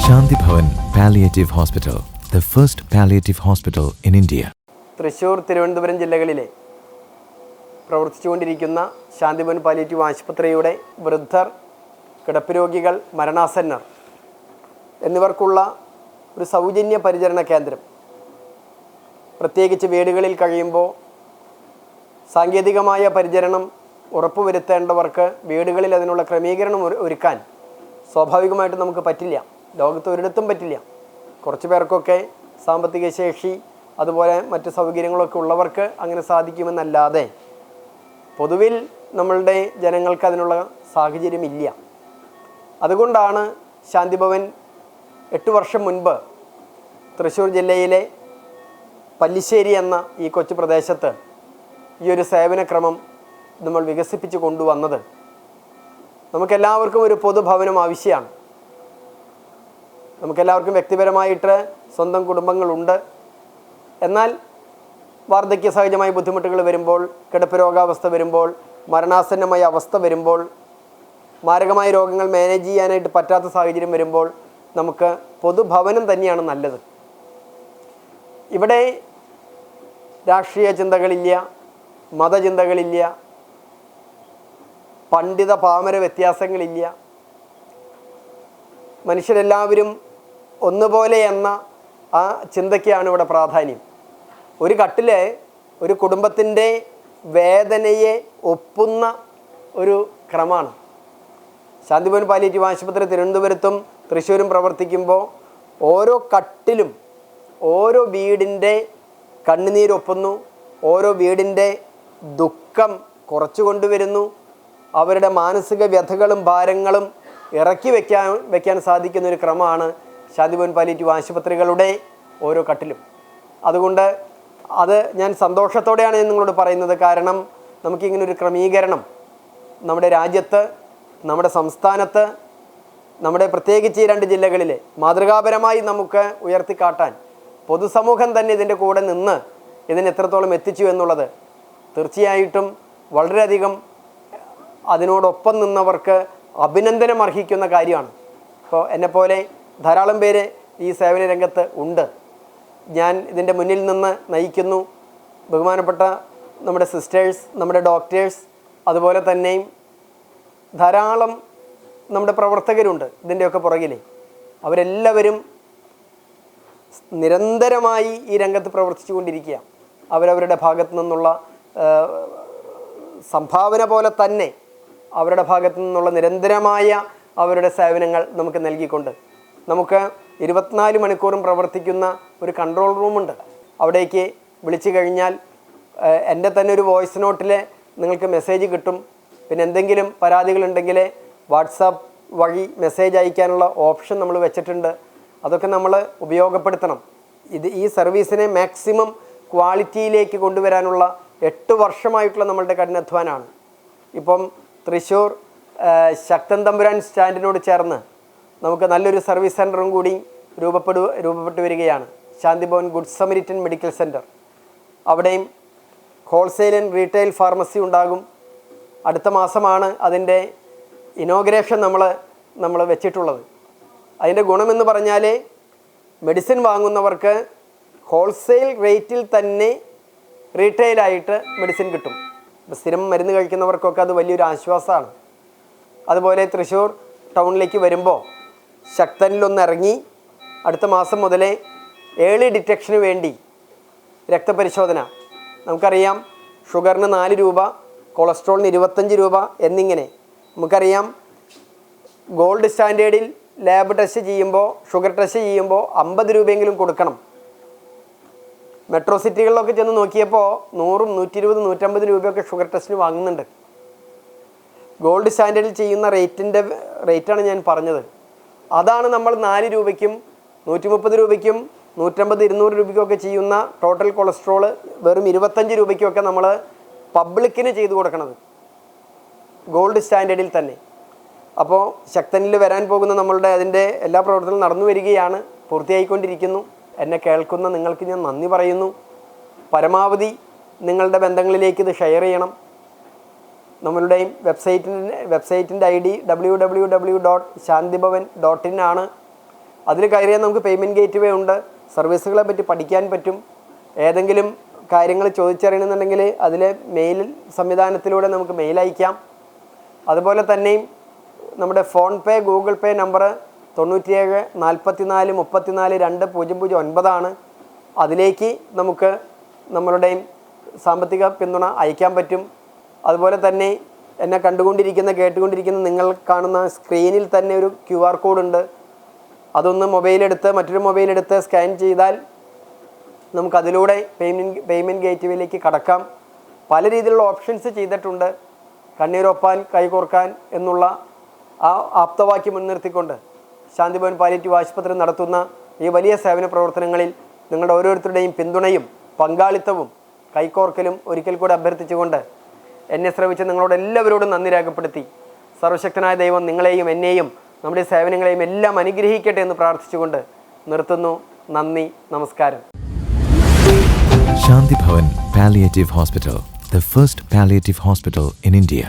Shanti Bhavan palliative hospital the first palliative hospital in India Thrissur Thiruvananthapuram ജില്ലകളിലെ പ്രവർത്തിച്ചുകൊണ്ടിരിക്കുന്ന Shanti Bhavan palliative ആശുപത്രിയുടെ വൃദ്ധർ കിടപ്പ് രോഗികൾ മരണാസന്നർ എന്നിവർക്കുള്ള ഒരു സൗജന്യ പരിചരണ കേന്ദ്രം. പ്രത്യേകിച്ച് വീടുകളിൽ കഴിയുമ്പോൾ സാങ്കേതികമായ പരിചരണം ഉറപ്പുവരുത്തേണ്ടവർക്ക് വീടുകളിൽ അതിനുള്ള ക്രമീകരണം ഒരുക്കാൻ സ്വാഭാവികമായിട്ട് നമുക്ക് പറ്റില്ല. ലോകത്ത് ഒരിടത്തും പറ്റില്ല. കുറച്ച് പേർക്കൊക്കെ സാമ്പത്തിക ശേഷി അതുപോലെ മറ്റ് സൗകര്യങ്ങളൊക്കെ ഉള്ളവർക്ക് അങ്ങനെ സാധിക്കുമെന്നല്ലാതെ പൊതുവിൽ നമ്മളുടെ ജനങ്ങൾക്ക് അതിനുള്ള സാഹചര്യമില്ല. അതുകൊണ്ടാണ് ശാന്തിഭവൻ എട്ട് വർഷം മുൻപ് തൃശ്ശൂർ ജില്ലയിലെ പല്ലിശ്ശേരി എന്ന ഈ കൊച്ചു പ്രദേശത്ത് ഈ ഒരു സേവനക്രമം നമ്മൾ വികസിപ്പിച്ച് കൊണ്ടുവന്നത്. നമുക്കെല്ലാവർക്കും ഒരു പൊതുഭവനം ആവശ്യമാണ്. നമുക്കെല്ലാവർക്കും വ്യക്തിപരമായിട്ട് സ്വന്തം കുടുംബങ്ങളുണ്ട്. എന്നാൽ വാർദ്ധക്യ സഹജമായ ബുദ്ധിമുട്ടുകൾ വരുമ്പോൾ കിടപ്പ് രോഗാവസ്ഥ വരുമ്പോൾ മരണാസന്നമായ അവസ്ഥ വരുമ്പോൾ മാരകമായ രോഗങ്ങൾ മാനേജ് ചെയ്യാനായിട്ട് പറ്റാത്ത സാഹചര്യം വരുമ്പോൾ നമുക്ക് പൊതുഭവനം തന്നെയാണ് നല്ലത്. ഇവിടെ രാഷ്ട്രീയ ചിന്തകളില്ല മതചിന്തകളില്ല പണ്ഡിത പാമര വ്യത്യാസങ്ങളില്ല. മനുഷ്യരെല്ലാവരും ഒന്നുപോലെ എന്ന ആ ചിന്തയ്ക്കാണ് ഇവിടെ പ്രാധാന്യം. ഒരു കട്ടിൽ ഒരു കുടുംബത്തിന്റെ വേദനയെ ഒപ്പുന്ന ഒരു ക്രമമാണ്. ശാന്തിഭവൻ പാലിയേറ്റീവ് ആശുപത്രി തിരുവനന്തപുരത്തും തൃശ്ശൂരും പ്രവർത്തിക്കുമ്പോൾ ഓരോ കട്ടിലും ഓരോ വീടിന്റെ കണ്ണുനീരൊപ്പുന്നു ഓരോ വീടിന്റെ ദുഃഖം കുറച്ചു കൊണ്ടുവരുന്നു അവരുടെ മാനസിക വ്യഥകളും ഭാരങ്ങളും ഇറക്കി വെക്കാൻ വെക്കാൻ സാധിക്കുന്ന ഒരു ക്രമമാണ് ശാന്തിഭവൻ പാലിയേറ്റീവ് ആശുപത്രികളുടെ ഓരോ കട്ടിലും. അതുകൊണ്ട് അത് ഞാൻ സന്തോഷത്തോടെയാണ് ഞാൻ നിങ്ങളോട് പറയുന്നത്. കാരണം നമുക്കിങ്ങനെ ഒരു ക്രമീകരണം നമ്മുടെ രാജ്യത്ത് നമ്മുടെ സംസ്ഥാനത്ത് നമ്മുടെ പ്രത്യേകിച്ച് ഈ രണ്ട് ജില്ലകളിലെ മാതൃകാപരമായി നമുക്ക് ഉയർത്തിക്കാട്ടാൻ പൊതുസമൂഹം തന്നെ ഇതിന്റെ കൂടെ നിന്ന് ഇതിന് എത്രത്തോളം എത്തിച്ചു എന്നുള്ളത് തീർച്ചയായിട്ടും വളരെയധികം അതിനോടൊപ്പം നിന്നവർക്ക് അഭിനന്ദനം അർഹിക്കുന്ന കാര്യമാണ്. ഇപ്പോൾ എന്നെപ്പോലെ ധാരാളം പേര് ഈ സേവന രംഗത്ത് ഉണ്ട്. ഞാൻ ഇതിന്റെ മുന്നിൽ നിന്ന് നയിക്കുന്നു ബഹുമാനപ്പെട്ട നമ്മുടെ സിസ്റ്റേഴ്സ് നമ്മുടെ ഡോക്ടേഴ്സ് അതുപോലെ തന്നെയും ധാരാളം നമ്മുടെ പ്രവർത്തകരുണ്ട് ഇതിന്റെയൊക്കെ പുറകിൽ അവരെല്ലാവരും നിരന്തരമായി ഈ രംഗത്ത് പ്രവർത്തിച്ചു കൊണ്ടിരിക്കുക അവരവരുടെ ഭാഗത്തു നിന്നുള്ള സംഭാവന പോലെ തന്നെ അവരുടെ ഭാഗത്തു നിന്നുള്ള നിരന്തരമായ അവരുടെ സേവനങ്ങൾ നമുക്ക് നൽകിക്കൊണ്ട് നമുക്ക് ഇരുപത്തിനാല് മണിക്കൂറും പ്രവർത്തിക്കുന്ന ഒരു കൺട്രോൾ റൂമുണ്ട് അവിടേക്ക് വിളിച്ചു കഴിഞ്ഞാൽ എന്റെ തന്നെ ഒരു വോയിസ് നോട്ടിൽ നിങ്ങൾക്ക് മെസ്സേജ് കിട്ടും. പിന്നെ എന്തെങ്കിലും പരാതികളുണ്ടെങ്കിൽ വാട്സാപ്പ് വഴി മെസ്സേജ് അയക്കാനുള്ള ഓപ്ഷൻ നമ്മൾ വെച്ചിട്ടുണ്ട്. അതൊക്കെ നമ്മൾ ഉപയോഗപ്പെടുത്തണം. ഇത് ഈ സർവീസിനെ മാക്സിമം ക്വാളിറ്റിയിലേക്ക് കൊണ്ടുവരാനുള്ള എട്ട് വർഷമായിട്ടുള്ള നമ്മളുടെ കഠിനാധ്വാനമാണ് ഇപ്പം തൃശ്ശൂർ ശക്തൻ തമ്പുരാൻ സ്റ്റാൻഡിനോട് ചേർന്ന് നമുക്ക് നല്ലൊരു സർവീസ് സെന്ററും കൂടി രൂപപ്പെടു രൂപപ്പെട്ടു വരികയാണ്. Shanti Bhavan good Samaritan medical centre അവിടെയും ഹോൾസെയിൽ ആൻഡ് റീറ്റെയിൽ ഫാർമസി ഉണ്ടാകും. അടുത്ത മാസമാണ് അതിന്റെ ഇനോഗ്രേഷൻ നമ്മൾ നമ്മൾ വെച്ചിട്ടുള്ളത്. അതിന്റെ ഗുണമെന്ന് പറഞ്ഞാൽ മെഡിസിൻ വാങ്ങുന്നവർക്ക് ഹോൾസെയിൽ റേറ്റിൽ തന്നെ റീറ്റെയിലായിട്ട് മെഡിസിൻ കിട്ടും. ഇപ്പം സ്ഥിരം മരുന്ന് കഴിക്കുന്നവർക്കൊക്കെ അത് വലിയൊരു ആശ്വാസമാണ്. അതുപോലെ തൃശ്ശൂർ ടൗണിലേക്ക് വരുമ്പോൾ ശക്തനിലൊന്ന് ഇറങ്ങി അടുത്ത മാസം മുതലേ ഏളി ഡിറ്റക്ഷന് വേണ്ടി രക്തപരിശോധന. നമുക്കറിയാം ഷുഗറിന് നാല് രൂപ കൊളസ്ട്രോളിന് ഇരുപത്തഞ്ച് രൂപ എന്നിങ്ങനെ. നമുക്കറിയാം ഗോൾഡ് സ്റ്റാൻഡേർഡിൽ ലാബ് ടെസ്റ്റ് ചെയ്യുമ്പോൾ ഷുഗർ ടെസ്റ്റ് ചെയ്യുമ്പോൾ അമ്പത് രൂപയെങ്കിലും കൊടുക്കണം. മെട്രോ സിറ്റികളിലൊക്കെ ചെന്ന് നോക്കിയപ്പോൾ നൂറും നൂറ്റി ഇരുപത് നൂറ്റമ്പത് രൂപയൊക്കെ ഷുഗർ ടെസ്റ്റിന് വാങ്ങുന്നുണ്ട്. ഗോൾഡ് സ്റ്റാൻഡേർഡിൽ ചെയ്യുന്ന റേറ്റിന്റെ റേറ്റാണ് ഞാൻ പറഞ്ഞത്. അതാണ് നമ്മൾ നാല് രൂപയ്ക്കും നൂറ്റി മുപ്പത് രൂപയ്ക്കും നൂറ്റമ്പത് ഇരുന്നൂറ് രൂപയ്ക്കൊക്കെ ചെയ്യുന്ന ടോട്ടൽ കൊളസ്ട്രോൾ വെറും ഇരുപത്തഞ്ച് രൂപയ്ക്കൊക്കെ നമ്മൾ പബ്ലിക്കിന് ചെയ്തു കൊടുക്കണത്. ഗോൾഡ് സ്റ്റാൻഡേർഡിൽ തന്നെ. അപ്പോൾ ശക്തനിൽ വരാൻ പോകുന്ന നമ്മളുടെ അതിന്റെ എല്ലാ പ്രവർത്തനവും നടന്നു വരികയാണ് പൂർത്തിയായിക്കൊണ്ടിരിക്കുന്നു. എന്നെ കേൾക്കുന്ന നിങ്ങൾക്ക് ഞാൻ നന്ദി പറയുന്നു. പരമാവധി നിങ്ങളുടെ ബന്ധങ്ങളിലേക്ക് ഇത് ഷെയർ ചെയ്യണം. നമ്മളുടെയും വെബ്സൈറ്റിന്റെ വെബ്സൈറ്റിന്റെ I D W W W dot Shanti Bhavan dot in ആണ്. അതിൽ കയറിയാൽ നമുക്ക് പേയ്മെന്റ് ഗേറ്റ് വേ ഉണ്ട്. സർവീസുകളെ പറ്റി പഠിക്കാൻ പറ്റും. ഏതെങ്കിലും കാര്യങ്ങൾ ചോദിച്ചറിയണമെന്നുണ്ടെങ്കിൽ അതിലെ മെയിൽ സംവിധാനത്തിലൂടെ നമുക്ക് മെയിൽ അയക്കാം. അതുപോലെ തന്നെയും നമ്മുടെ ഫോൺ പേ ഗൂഗിൾ പേ നമ്പർ തൊണ്ണൂറ്റിയേഴ് നാൽപ്പത്തിനാല് മുപ്പത്തിനാല് രണ്ട് പൂജ്യം പൂജ്യം ഒൻപതാണ് അതിലേക്ക് നമുക്ക് നമ്മളുടെയും സാമ്പത്തിക പിന്തുണ അയക്കാൻ പറ്റും. അതുപോലെ തന്നെ എന്നെ കണ്ടുകൊണ്ടിരിക്കുന്ന കേട്ടുകൊണ്ടിരിക്കുന്ന നിങ്ങൾ കാണുന്ന സ്ക്രീനിൽ തന്നെ ഒരു ക്യു ആർ കോഡുണ്ട് അതൊന്ന് മൊബൈലെടുത്ത് മറ്റൊരു മൊബൈലെടുത്ത് സ്കാൻ ചെയ്താൽ നമുക്കതിലൂടെ പേയ്മെന്റ് ഗേറ്റ് വേയിലേക്ക് കടക്കാം. പല രീതിയിലുള്ള ഓപ്ഷൻസ് ചെയ്തിട്ടുണ്ട്. കണ്ണീരൊപ്പാൻ കൈകോർക്കാൻ എന്നുള്ള ആ ആപ്തവാക്യം മുൻനിർത്തിക്കൊണ്ട് ശാന്തിഭവൻ പാലിറ്റീവ് ആശുപത്രി നടത്തുന്ന ഈ വലിയ സേവന പ്രവർത്തനങ്ങളിൽ നിങ്ങളുടെ ഓരോരുത്തരുടെയും പിന്തുണയും പങ്കാളിത്തവും കൈകോർക്കലും ഒരിക്കൽ കൂടെ അഭ്യർത്ഥിച്ചുകൊണ്ട് എന്നെ ശ്രമിച്ച് നിങ്ങളോട് എല്ലാവരോടും നന്ദി രേഖപ്പെടുത്തി. സർവശക്തനായ ദൈവം നിങ്ങളെയും എന്നെയും നമ്മുടെ സേവനങ്ങളെയും എല്ലാം അനുഗ്രഹിക്കട്ടെ എന്ന് പ്രാർത്ഥിച്ചുകൊണ്ട് നിർത്തുന്നു. നന്ദി നമസ്കാരം. Shanti Bhavan palliative hospital the first palliative hospital in India.